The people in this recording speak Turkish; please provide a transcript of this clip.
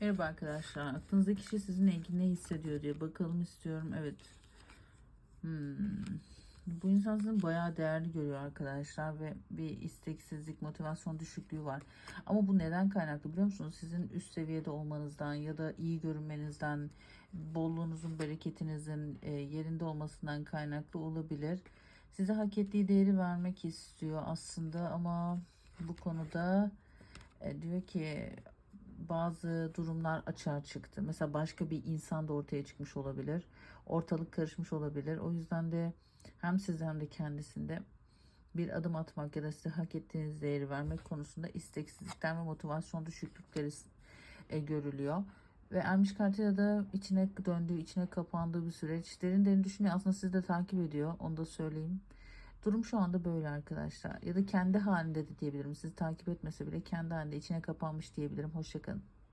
Merhaba arkadaşlar. Aklınızdaki kişi sizinle ilgili ne hissediyor diye bakalım istiyorum. Evet. Hmm. Bu insan sizin bayağı değerli görüyor arkadaşlar ve bir isteksizlik, motivasyon düşüklüğü var. Ama bu neden kaynaklı biliyor musunuz? Sizin üst seviyede olmanızdan ya da iyi görünmenizden, bolluğunuzun, bereketinizin e, yerinde olmasından kaynaklı olabilir. Size hak ettiği değeri vermek istiyor aslında ama bu konuda e, diyor ki bazı durumlar açığa çıktı. Mesela başka bir insan da ortaya çıkmış olabilir. Ortalık karışmış olabilir. O yüzden de hem size hem de kendisinde bir adım atmak ya da size hak ettiğiniz değeri vermek konusunda isteksizlikten ve motivasyon düşüklükleri e, görülüyor. Ve Ermiş Kartıyla da içine döndüğü, içine kapandığı bir süreç. Derin derin düşünüyor. Aslında sizi de takip ediyor. Onu da söyleyeyim. Durum şu anda böyle arkadaşlar. Ya da kendi halinde de diyebilirim. Sizi takip etmese bile kendi halinde içine kapanmış diyebilirim. Hoşçakalın.